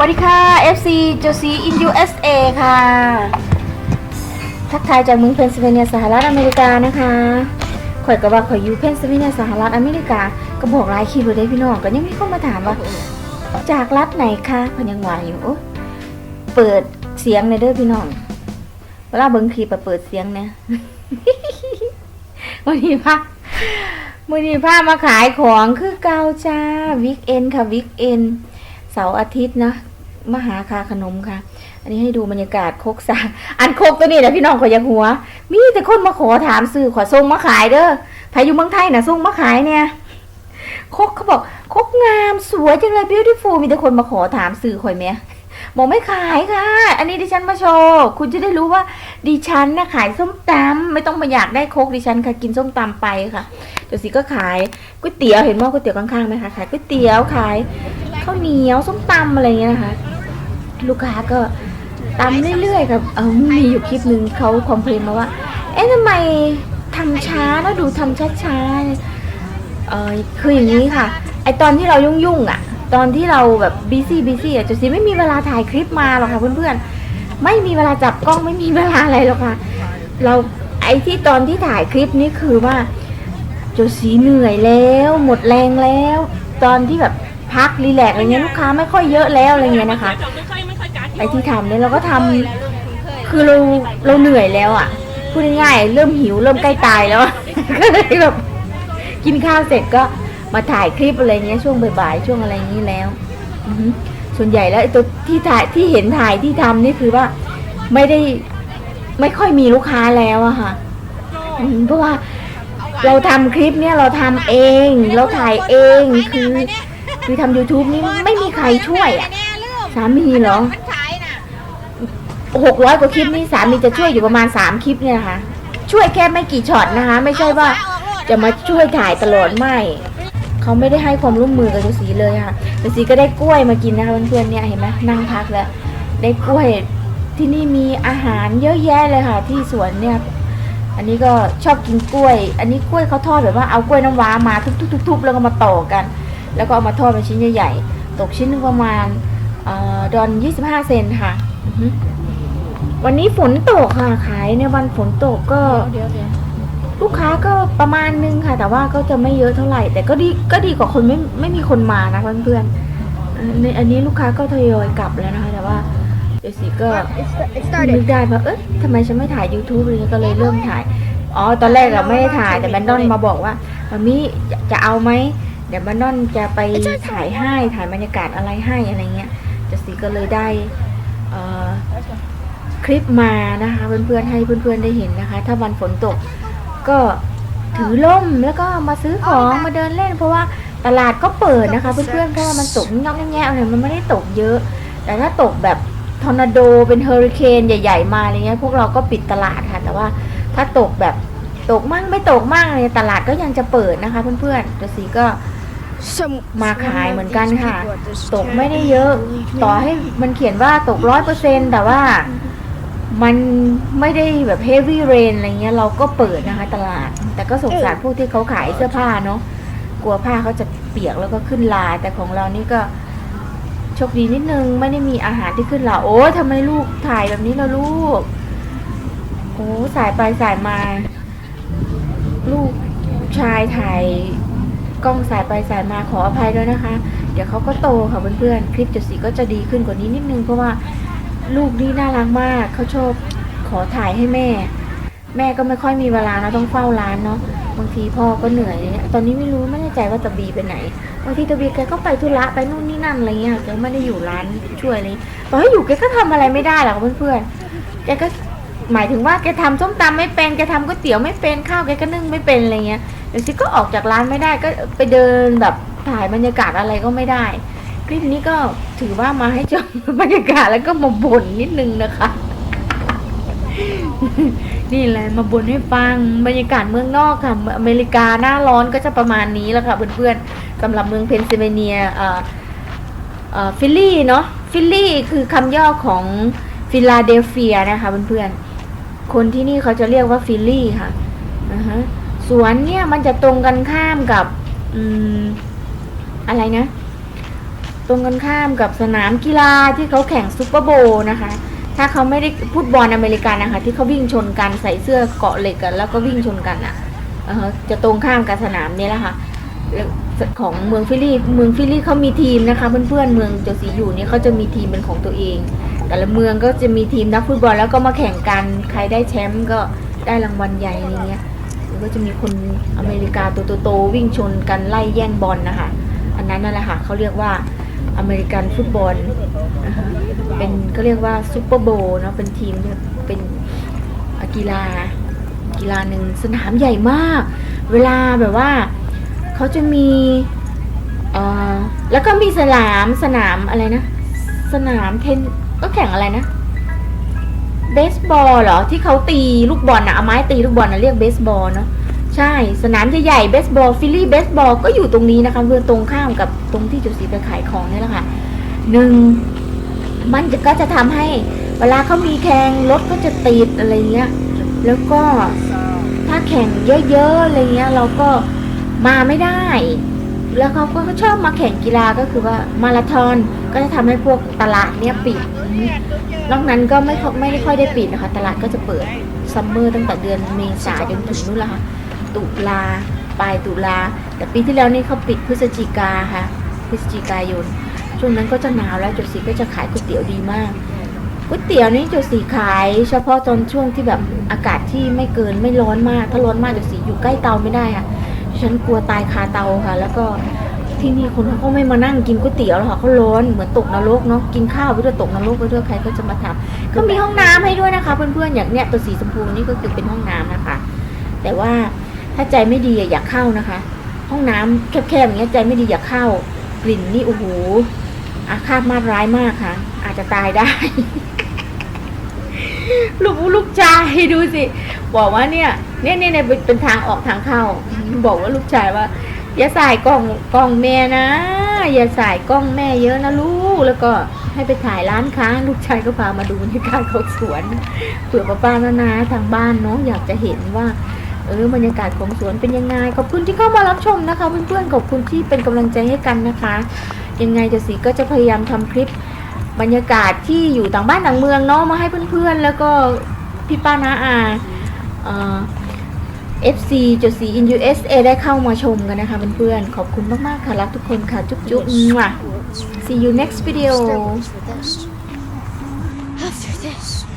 สวัสดีค่ะ FC โจซีอิน USA ค่ะ ทักทายจากเมืองเพนซิลเวเนียสหรัฐอเมริกานะคะข่อยก็ว่าข่อยอยู่เพนซิลเวเนียสหรัฐอเมริกา ก็บอกหลายคลิปเลยเด้พี่น้องก็ยังมีคนมาถามว่า จากรัฐไหนคะเพิ่นยังว่าอยู่ เปิดเสียงในเด้อพี่น้อง เวลาเบิ่งคลิปเปิดเสียงเนี่ยวันนี้พาวันนี้พามาขายของคือเกาจ้าวิกเอนค่ะวิกเอน สาร์อาทิตย์นะมหาคาขนมค่ะ อันนี้ให้ดูบรรยากาศโคกสาอันโคกตัวนี้นะพี่น้องขอยอยากหัว มีแต่คนมาขอถามซื้อขอส่งมาขายเด้อใครอยู่เมืองไทยนะส่งมาขายเนี่ยโคกเขาบอกโคกงามสวยจังเลย beautiful มีแต่คนมาขอถามซื้อข่อยเมีบอกไม่ขายค่ะ อันนี้ดิฉันมาโชว์คุณจะได้รู้ว่าดิฉันนะขายส้มตำไม่ต้องมาอยากได้โคกดิฉันค่ะกินส้มตำไปค่ะเดี๋ยวสิก็ขายก๋วยเตี๋ยวเห็นหม้อก๋วยเตี๋ยวข้างๆไหมคะขายก๋วยเตี๋ยวขาย ข้าวเหนียวส้มตำอะไรเงี้ยนะคะ ลูกค้าก็ตามเรื่อยๆกับเออมีอยู่คลิปหนึ่งเขาคอมเพลนมาว่า เอ๊ะทำไมทำช้าแล้วดูทำช้าๆเออคืออย่างนี้ค่ะ ไอตอนที่เรายุ่งๆอะ ตอนที่เราแบบบีซี่บีซี่อะจุดสีไม่มีเวลาถ่ายคลิปมาหรอกค่ะเพื่อนๆ ไม่มีเวลาจับกล้องไม่มีเวลาอะไรหรอกค่ะ เราไอที่ตอนที่ถ่ายคลิปนี้คือว่าจุดสีเหนื่อยแล้ว หมดแรงแล้ว ตอนที่แบบ พักรีแลกซ์อะไรเงี้ยลูกค้าไม่ค่อยเยอะแล้วอะไรเงี้ยนะคะไอ้ที่ทำเนี่ยเราก็ทำคือเราเราเหนื่อยแล้วอะพูดง่ายๆเริ่มหิวเริ่มใกล้ตายแล้วอะก็เลยแบบกินข้าวเสร็จก็มาถ่ายคลิปอะไรเงี้ยช่วงบ่ายๆช่วงอะไรอย่างนี้แล้วอือฮึส่วนใหญ่แล้วไอ้ตัวที่ถ่ายที่เห็นถ่ายที่ทำนี่คือว่าไม่ได้ไม่ค่อยมีลูกค้าแล้วอะค่ะอืมเพราะว่าเราทำคลิปเนี่ยเราทำเอง เราถ่ายเองคือ คือทำ YouTube นี่ไม่มีใครช่วยอะ สามีเหรอมันขายน่ะหกร้อยกว่าคลิปนี่สามีจะช่วยอยู่ประมาณสามคลิปเนี่ยนะคะ ช่วยแค่ไม่กี่ช็อตนะคะ ไม่ใช่ว่าจะมาช่วยถ่ายตลอดไม่เขาไม่ได้ให้ความร่วมมือกับฤาษีเลยค่ะฤาษีก็ได้กล้วยมากินนะคะเพื่อนๆเนี่ยเห็นไหมนั่งพักแล้ว ได้กล้วยที่นี่มีอาหารเยอะแยะเลยค่ะ ที่สวนเนี่ย อันนี้ก็ชอบกินกล้วย อันนี้กล้วยเขาทอดแบบว่าเอากล้วยน้ำว้ามาทุบๆๆๆแล้วก็มาต่อกัน แล้วก็เอามาทอดเป็นชิ้นใหญ่ๆ ตกชิ้นหนึงประมาณเอ่อดอน25เซนค่ะอือฮึวันนี้ฝนตกค่ะ ขายในวันฝนตกก็เดี๋ยวเดี๋ยวลูกค้าก็ประมาณนึงค่ะ แต่ว่าก็จะไม่เยอะเท่าไหร่ แต่ก็ดีก็ดีกว่าคนไม่ไม่มีคนมานะเพื่อนๆอันนี้อันนี้ลูกค้าก็ทยอยกลับแล้วนะคะ แต่ว่าเดี๋ยวสิก็ it นึกได้ว่าเอ๊ะทำไมฉันไม่ถ่าย YouTube เลยก็เลยเริ่มถ่าย อ๋อ ตอนแรกเราไม่ได้ถ่ายแต่แบนดอนมาบอกว่ามามี่จะจะเอาไหม เดี๋ยวแบนอนจะไปถ่ายให้ถ่ายบรรยากาศอะไรให้อะไรเงี้ยจะสีก็เลยได้คลิปมานะคะเพื่อนๆให้เพื่อนๆได้เห็นนะคะ ถ้าวันฝนตกก็ถือล่มแล้วก็มาซื้อของมาเดินเล่น เพราะว่าตลาดก็เปิดนะคะ เพื่อนๆเพราะว่ามันตกงอกแง่ๆเนี่ยมันไม่ได้ตกเยอะ แต่ถ้าตกแบบทอร์นาโดเป็นเฮอริเคนใหญ่ ๆ มาอะไรเงี้ยพวกเราก็ปิดตลาดค่ะ แต่ว่าถ้าตกแบบตกมั่งไม่ตกมั่งเนี่ยตลาดก็ยังจะเปิดนะคะ เพื่อนๆเดี๋ยวสีก็ มาขายเหมือนกันค่ะ ตกไม่ได้เยอะ ต่อให้มันเขียนว่าตกร้อยเปอร์เซ็นแต่ว่ามันไม่ได้แบบเฮฟวี่เรนอะไรเงี้ยเราก็เปิดนะคะ ตลาด แต่ก็สงสารพวกที่เขาขายเสื้อผ้าเนาะกลัวผ้าเขาจะเปียกแล้วก็ขึ้นลา แต่ของเรานี่ก็โชคดีนิดนึงไม่ได้มีอาหารที่ขึ้นลาโอ้ยทำไมลูกถ่ายแบบนี้ล่ะลูกโอ้สายไปสายมา ลูกชายถ่ายก ล้องสายไปสายมาขออภัยด้วยนะคะ เดี๋ยวเขาก็โตค่ะเพื่อนๆคลิปจุดสีก็จะดีขึ้นกว่านี้นิดนึงเพราะว่าลูกนี่น่ารักมากเขาชอบขอถ่ายให้แม่ แม่ก็ไม่ค่อยมีเวลานะต้องเฝ้าร้านเนาะบางทีพ่อก็เหนื่อยเนี่ยตอนนี้ไม่รู้ไม่แน่ใจว่าตะบีไปไหนบางทีตะบีแกก็ไปธุระไปนู่นนี่นั่นอะไรเงี้ยแกไม่ได้อยู่ร้านช่วยเลยต่อให้อยู่แกก็ทำอะไรไม่ได้หรอกเพื่อนๆแกก็หมายถึงว่าแกทำส้มตำไม่เป็นแกทำก๋วยเตี๋ยวไม่เป็นข้าวแกก็นึ่งไม่เป็นอะไรเงี้ย เดี๋ยวสิก็ออกจากร้านไม่ได้ก็ไปเดินแบบถ่ายบรรยากาศอะไรก็ไม่ได้ คลิปนี้ก็ถือว่ามาให้ชมบรรยากาศแล้วก็มาบ่นนิดนึงนะคะ นี่แหละมาบ่นให้ฟังบรรยากาศเมืองนอกค่ะอเมริกาหน้าร้อนก็จะประมาณนี้แหละค่ะเพื่อนๆสำหรับเมืองเพนซิลเวเนียเอ่อฟิลลี่เนาะฟิลลี่คือคำย่อของฟิลาเดลเฟียนะคะเพื่อนๆคนที่นี่เขาจะเรียกว่าฟิลลี่ค่ะนะฮะ สวนเนี่ยมันจะตรงกันข้ามกับอืมอะไรนะ ตรงกันข้ามกับสนามกีฬาที่เขาแข่งซูเปอร์โบนะคะ ถ้าเขาไม่ได้ฟุตบอลอเมริกันนะคะ ที่เขาวิ่งชนกันใส่เสื้อเกาะเหล็กกันแล้วก็วิ่งชนกันอะจะตรงข้ามกับสนามนี้แหละค่ะของเมืองฟิลี่เมืองฟิลี่เขามีทีมนะคะ เพื่อนๆเมืองโจซีอยู่เนี่ยเขาจะมีทีมเป็นของตัวเอง แต่ละเมืองก็จะมีทีมนักฟุตบอลแล้วก็มาแข่งกันใครได้แชมป์ก็ได้รางวัลใหญ่อะไรเงี้ย ก็จะมีคนอเมริกาตัวโตๆวิ่งชนกันไล่แย่งบอลนะคะอันนั้นนั่นแหละค่ะเขาเรียกว่าอเมริกันฟุตบอลนะคะเป็นก็เรียกว่าซูเปอร์โบเนาะเป็นทีมเป็นกีฬากีฬาหนึ่งสนามใหญ่มาก เวลาแบบว่าเขาจะมีแล้วก็มีสนามสนามอะไรนะ สนามเทนก็แข่งอะไรนะ เบสบอลเหรอที่เขาตีลูกบอลนะเอาไม้ตีลูกบอลนะเรียกเบสบอลเนาะใช่สนามใหญ่ๆเบสบอลฟิลลี่เบสบอลก็อยู่ตรงนี้นะคะเพื่อตรงข้ามกับตรงที่จุดสีไปขายของนี่แหละค่ะหนึ่งมันจะก็จะทำให้เวลาเขามีแข่งรถก็จะติดอะไรเงี้ยแล้วก็ถ้าแข่งเยอะๆอะไรเงี้ยเราก็มาไม่ได้ แล้วเขาก็ชอบมาแข่งกีฬาก็คือว่ามาราธอน ก็จะทำให้พวกตลาดเนี้ยปิด นอกนั้นก็ไม่ไม่ได้ค่อยได้ปิดนะคะ ตลาดก็จะเปิดซัมเมอร์ตั้งแต่เดือนเมษาจนถึงนู่นละค่ะ ตุลาปลายตุลา แต่ปีที่แล้วนี่เขาปิดพฤศจิกาค่ะ พฤศจิกายน ช่วงนั้นก็จะหนาวแล้วจุดสีก็จะขายก๋วยเตี๋ยวดีมากก๋วยเตี๋ยวนี่จุดสีขาย เฉพาะตอนช่วงที่แบบอากาศที่ไม่เกินไม่ร้อนมาก ถ้าร้อนมากจุดสีอยู่ใกล้เตาไม่ได้ค่ะ ฉันกลัวตายคาเตาค่ะ แล้วก็ ที่นี่คนเขาก็ไม่มานั่งกินก๋วยเตี๋ยวหรอกค่ะเขาร้อนเหมือนตกนรกเนาะกินข้าวไปด้วยตกนรกไปด้วยใครก็จะมาทำก็มีห้องน้ำให้ด้วยนะคะ เพื่อนๆอย่างเนี้ยตัวสีชมพูนี่ก็คือเป็นห้องน้ำนะคะ แต่ว่าถ้าใจไม่ดีอะอย่าเข้านะคะ ห้องน้ำแคบๆอย่างเงี้ยใจไม่ดีอย่าเข้ากลิ่นนี่โอ้โหอาฆาตมาดร้ายมากค่ะ อาจจะตายได้ ลูกลูกชายดูสิ บอกว่าเนี่ยเนี่ยเนี่ยเนี่ยเป็นเป็นทางออกทางเข้า บอกว่าลูกชายว่า อย่าใส่กล้องกล้องแม่นะ อย่าใส่กล้องแม่เยอะนะลูก แล้วก็ให้ไปถ่ายร้านค้าลูกชายก็พามาดูบรรยากาศของสวนเผื่อป้าป้านานาทางบ้านเนาะอยากจะเห็นว่าเออบรรยากาศของสวนเป็นยังไงขอบคุณที่เข้ามารับชมนะคะเพื่อนๆขอบคุณที่เป็นกำลังใจให้กันนะคะ ยังไงจะสีก็จะพยายามทำคลิป บรรยากาศที่อยู่ต่างบ้านต่างเมืองเนาะมาให้เพื่อนๆ แล้วก็พี่ป้านาอาเอ่อ FC จุดสี in USA ได้เข้ามาชมกันนะคะเพื่อนๆ ขอบคุณมากๆค่ะ รักทุกคนค่ะ จุ๊บจุ๊บมั่ว see you next video After this.